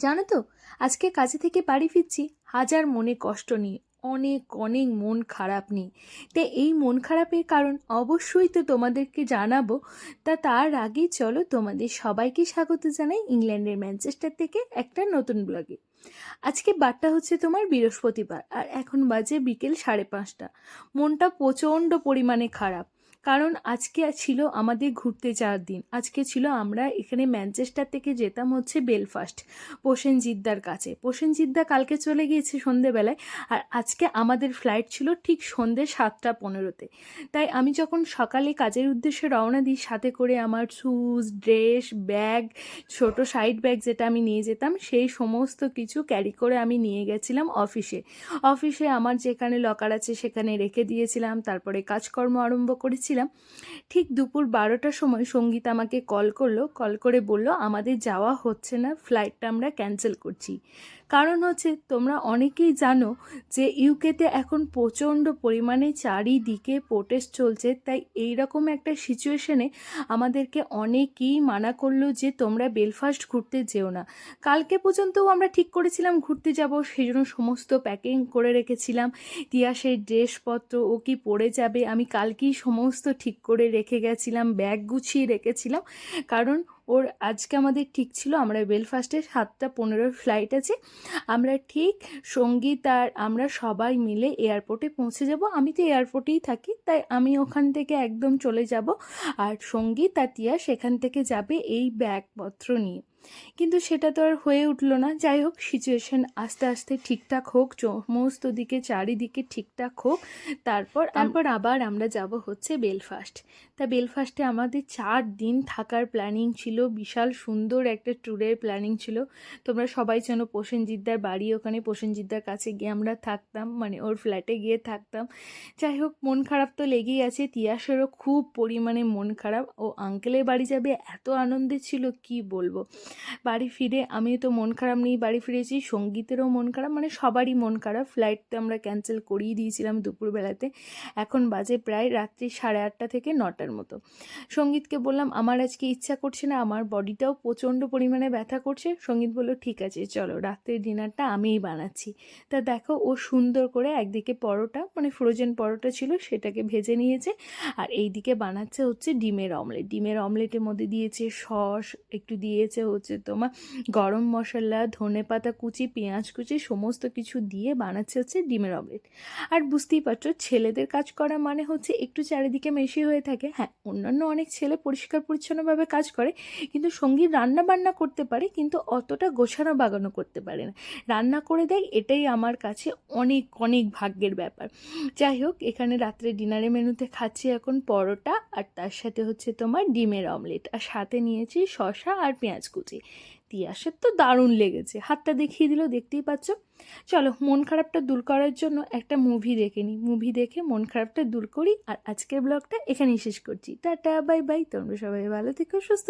জানো তো, আজকে কাজে থেকে বাড়ি ফিরছি, হাজার মনে কষ্ট নিয়ে, অনেক অনেক মন খারাপ নিয়ে। তাই এই মন খারাপের কারণ অবশ্যই তো তোমাদেরকে জানাব। তা তার আগে চলো তোমাদের সবাইকে স্বাগত জানাই ইংল্যান্ডের ম্যানচেস্টার থেকে একটা নতুন ব্লগে। আজকে বারটা হচ্ছে তোমার বৃহস্পতিবার, আর এখন বাজে বিকেল সাড়ে পাঁচটা। মনটা প্রচণ্ড পরিমাণে খারাপ। কারণ আজকে ছিল আমাদের ঘুরতে যাওয়ার দিন। আজকে ছিল আমরা এখানে ম্যানচেস্টার থেকে যেতাম হচ্ছে বেলফাস্ট প্রসেনজিদ্দার কাছে। প্রসেনজিদ্দা কালকে চলে গিয়েছে সন্ধেবেলায় আর আজকে আমাদের ফ্লাইট ছিল ঠিক সন্ধে সাতটা পনেরোতে। তাই আমি যখন সকালে কাজের উদ্দেশ্যে রওনা দিই, সাথে করে আমার শুজ ড্রেস ব্যাগ ছোট সাইড ব্যাগ যেটা আমি নিয়ে যেতাম, সেই সমস্ত কিছু ক্যারি করে আমি নিয়ে গেছিলাম অফিসে অফিসে আমার যেখানে লকার আছে সেখানে রেখে দিয়েছিলাম, তারপরে কাজকর্ম আরম্ভ করেছিলাম ঠিক দুপুর বারোটার সময় সংগীত আমাকে কল করল, কল করে বলল, আমাদের যাওয়া হচ্ছে না, ফ্লাইটটা আমরা ক্যান্সেল করছি। কারণ হচ্ছে, তোমরা অনেকেই জানো যে ইউকেতে এখন প্রচণ্ড পরিমাণে চারিদিকে প্রোটেস্ট চলছে, তাই এই রকম একটা সিচুয়েশনে আমাদেরকে অনেকেই মানা করল যে তোমরা বেলফাস্ট ঘুরতে যেও না। কালকে পর্যন্তও আমরা ঠিক করেছিলাম ঘুরতে যাব সেই জন্য সমস্ত প্যাকিং করে রেখেছিলাম। তিয়াসের ড্রেসপত্র ও কি পড়ে যাবে, আমি কালকেই সমস্ত ঠিক করে রেখে গেছিলাম, ব্যাগ গুছিয়ে রেখেছিলাম। কারণ ওর আজকে আমাদের ঠিক ছিল, আমরা বেলফাস্টে সাতটা পনেরোর ফ্লাইট আছে। আমরা ঠিক সংগীত আর আমরা সবাই মিলে এয়ারপোর্টে পৌঁছে যাব। আমি তো এয়ারপোর্টেই থাকি, তাই আমি ওখান থেকে একদম চলে যাব। আর সংগীত আর টিয়া সেখান থেকে যাবে এই ব্যাগপত্র নিয়ে। কিন্তু সেটা তো আর হয়ে উঠল না। যাই হোক সিচুয়েশন আস্তে আস্তে ঠিকঠাক হোক সমস্ত দিকে চারিদিকে ঠিকঠাক হোক তারপর তারপর আবার আমরা যাব হচ্ছে বেলফাস্ট তা বেলফাস্টে আমাদের চার দিন থাকার প্ল্যানিং ছিল বিশাল সুন্দর একটা ট্যুরের প্ল্যানিং ছিল। তোমরা সবাই জানো প্রসেনজিদ্দার বাড়ি ওখানে প্রসেনজিদ্দার কাছে গিয়ে আমরা থাকতাম মানে ওর ফ্ল্যাটে গিয়ে থাকতাম। যাই হোক মন খারাপ তো লেগেই আছে তিয়াসেরও খুব পরিমাণে মন খারাপ। ও আঙ্কেলের বাড়ি যাবে এত আনন্দে ছিল কি বলব? বাড়ি ফিরে আমি তো মন খারাপ নিয়ে বাড়ি ফিরেছি, সঙ্গীতেরও মন খারাপ মানে সবারই মন খারাপ। ফ্লাইট তো আমরা ক্যান্সেল করিয়ে দিয়েছিলাম দুপুরবেলাতে। এখন বাজে প্রায় রাত্রি সাড়ে আটটা থেকে নটার মতো। সঙ্গীতকে বললাম, আমার আজকে ইচ্ছা করছে না, আমার বডিটাও প্রচণ্ড পরিমাণে ব্যথা করছে। সংগীত বলল, ঠিক আছে, চলো রাত্রের ডিনারটা আমিই বানাচ্ছি। তা দেখো, ও সুন্দর করে একদিকে পরোটা মানে ফ্রোজেন পরোটা ছিল, সেটাকে ভেজে নিয়েছে। আর এইদিকে বানাচ্ছে হচ্ছে ডিমের অমলেট ডিমের অমলেটের মধ্যে দিয়েছে সস, একটু দিয়েছে হচ্ছে তোমার গরম মশলা, ধনে পাতা কুচি, পেঁয়াজ কুচি সমস্ত কিছু দিয়ে বানাচ্ছে হচ্ছে ডিমের অমলেট আর বুঝতেই পারছ, ছেলেদের কাজ করা মানে হচ্ছে একটু চারিদিকে মেশি হয়ে থাকে। হ্যাঁ অন্যান্য অনেক ছেলে পরিষ্কার পরিচ্ছন্নভাবে কাজ করে, কিন্তু সংগীত রান্না বান্না করতে পারে, কিন্তু অতটা গোছানো বাগানো করতে পারে না। রান্না করে দেয়, এটাই আমার কাছে অনেক অনেক ভাগ্যের ব্যাপার। যাই হোক, এখানে রাত্রে ডিনারের মেনুতে খাচ্ছি এখন পরোটা, আর তার সাথে হচ্ছে তোমার ডিমের অমলেট আর সাথে নিয়েছি শসা আর পেঁয়াজ কুচি। তিয়াসের তো দারুণ লেগেছে। হাতটা দেখিয়ে দিল, দেখতেই পাচ্ছ? চলো, মন খারাপটা দূর করার জন্য একটা মুভি দেখে নিই মুভি দেখে মন খারাপটা দূর করি আর আজকের ব্লগটা এখানেই শেষ করছি। টাটা বাই বাই তোমরা সবাই ভালো থেকো, সুস্থ